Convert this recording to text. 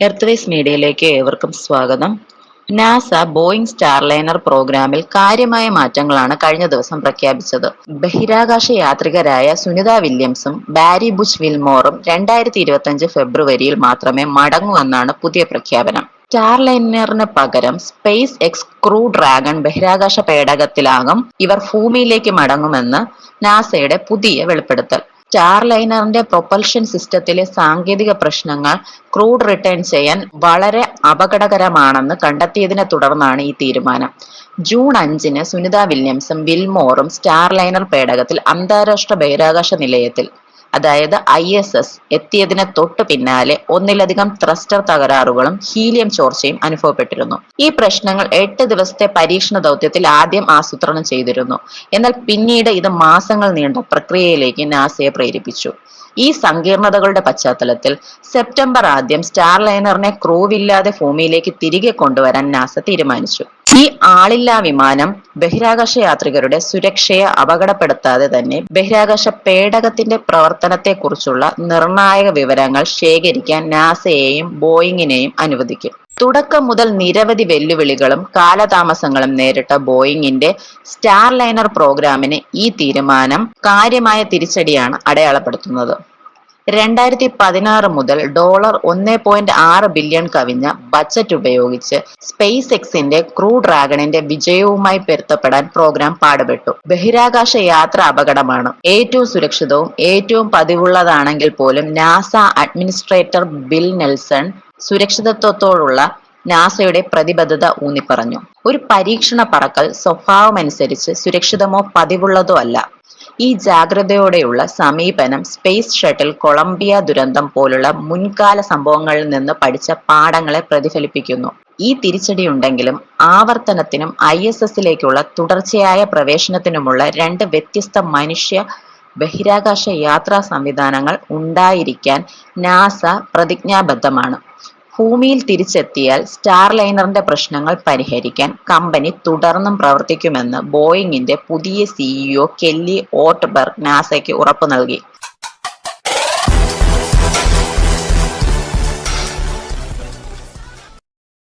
Earthways മീഡിയയിലേക്ക് ഏവർക്കും സ്വാഗതം. നാസ ബോയിങ് സ്റ്റാർലൈനർ പ്രോഗ്രാമിൽ കാര്യമായ മാറ്റങ്ങളാണ് കഴിഞ്ഞ ദിവസം പ്രഖ്യാപിച്ചത്. ബഹിരാകാശ യാത്രികരായ സുനിത വില്യംസും ബാരി ബുഷ് വിൽമോറും രണ്ടായിരത്തി ഇരുപത്തിയഞ്ച് ഫെബ്രുവരിയിൽ മാത്രമേ മടങ്ങൂ എന്നാണ് പുതിയ പ്രഖ്യാപനം. സ്റ്റാർലൈനറിന് പകരം സ്പേസ് എക്സ് ക്രൂ ഡ്രാഗൺ ബഹിരാകാശ പേടകത്തിലാകും ഇവർ ഭൂമിയിലേക്ക് മടങ്ങുമെന്ന് നാസയുടെ പുതിയ വെളിപ്പെടുത്തൽ. സ്റ്റാർലൈനറിന്റെ പ്രൊപ്പൽഷൻ സിസ്റ്റത്തിലെ സാങ്കേതിക പ്രശ്നങ്ങൾ ക്രൂഡ് റിട്ടേൺ ചെയ്യാൻ വളരെ അപകടകരമാണെന്ന് കണ്ടെത്തിയതിനെ തുടർന്നാണ് ഈ തീരുമാനം. ജൂൺ അഞ്ചിന് സുനിത വില്യംസും വിൽമോറും സ്റ്റാർലൈനർ പേടകത്തിൽ അന്താരാഷ്ട്ര ബഹിരാകാശ നിലയത്തിൽ അതായത് ഐ എസ് എസ് എത്തിയതിന് തൊട്ടു പിന്നാലെ ഒന്നിലധികം ത്രസ്റ്റർ തകരാറുകളും ഹീലിയം ചോർച്ചയും അനുഭവപ്പെട്ടിരുന്നു. ഈ പ്രശ്നങ്ങൾ എട്ട് ദിവസത്തെ പരീക്ഷണ ദൗത്യത്തിൽ ആദ്യം ആസൂത്രണം ചെയ്തിരുന്നു. എന്നാൽ പിന്നീട് ഇത് മാസങ്ങൾ നീണ്ട പ്രക്രിയയിലേക്ക് നാസയെ പ്രേരിപ്പിച്ചു. ഈ സങ്കീർണതകളുടെ പശ്ചാത്തലത്തിൽ സെപ്റ്റംബർ ആദ്യം സ്റ്റാർലൈനറിനെ ക്രൂവില്ലാതെ ഭൂമിയിലേക്ക് തിരികെ കൊണ്ടുവരാൻ നാസ തീരുമാനിച്ചു. ഈ ആളില്ലാ വിമാനം ബഹിരാകാശ യാത്രികരുടെ സുരക്ഷയെ അപകടപ്പെടുത്താതെ തന്നെ ബഹിരാകാശ പേടകത്തിന്റെ പ്രവർത്തനത്തെക്കുറിച്ചുള്ള നിർണായക വിവരങ്ങൾ ശേഖരിക്കാൻ നാസയെയും ബോയിങ്ങിനെയും അനുവദിക്കും. തുടക്കം മുതൽ നിരവധി വെല്ലുവിളികളും കാലതാമസങ്ങളും നേരിട്ട ബോയിങ്ങിന്റെ സ്റ്റാർലൈനർ പ്രോഗ്രാമിന് ഈ തീരുമാനം കാര്യമായ തിരിച്ചടിയാണ് അടയാളപ്പെടുത്തുന്നത്. രണ്ടായിരത്തി പതിനാറ് മുതൽ ഡോളർ ഒന്നേ പോയിന്റ് ആറ് ബില്യൺ കവിഞ്ഞ ബജറ്റ് ഉപയോഗിച്ച് സ്പേസ് എക്സിന്റെ ക്രൂ ഡ്രാഗണിന്റെ വിജയവുമായി പൊരുത്തപ്പെടാൻ പ്രോഗ്രാം പാടുപെട്ടു. ബഹിരാകാശ യാത്ര അപകടമാണ്. ഏറ്റവും സുരക്ഷിതവും ഏറ്റവും പതിവുള്ളതാണെങ്കിൽ പോലും നാസ അഡ്മിനിസ്ട്രേറ്റർ ബിൽ നെൽസൺ സുരക്ഷിതത്വത്തോടുള്ള നാസയുടെ പ്രതിബദ്ധത ഊന്നിപ്പറഞ്ഞു. ഒരു പരീക്ഷണ പറക്കൽ സ്വഭാവമനുസരിച്ച് സുരക്ഷിതമോ പതിവുള്ളതോ അല്ല. ഈ ജാഗ്രതയോടെയുള്ള സമീപനം സ്പേസ് ഷട്ടിൽ കൊളംബിയ ദുരന്തം പോലുള്ള മുൻകാല സംഭവങ്ങളിൽ നിന്ന് പഠിച്ച പാഠങ്ങളെ പ്രതിഫലിപ്പിക്കുന്നു. ഈ തിരിച്ചടിയുണ്ടെങ്കിലും ആവർത്തനത്തിനും ഐ എസ് എസിലേക്കുള്ള തുടർച്ചയായ പ്രവേശനത്തിനുമുള്ള രണ്ട് വ്യത്യസ്ത മനുഷ്യ ബഹിരാകാശ യാത്രാ സംവിധാനങ്ങൾ ഉണ്ടായിരിക്കാൻ നാസ പ്രതിജ്ഞാബദ്ധമാണ്. ഭൂമിയിൽ തിരിച്ചെത്തിയാൽ സ്റ്റാർലൈനറിന്റെ പ്രശ്നങ്ങൾ പരിഹരിക്കാൻ കമ്പനി തുടർന്നും പ്രവർത്തിക്കുമെന്ന് ബോയിങ്ങിന്റെ പുതിയ സിഇഒ കെല്ലി ഓട്ട്ബർഗ് നാസയ്ക്ക് ഉറപ്പ് നൽകി.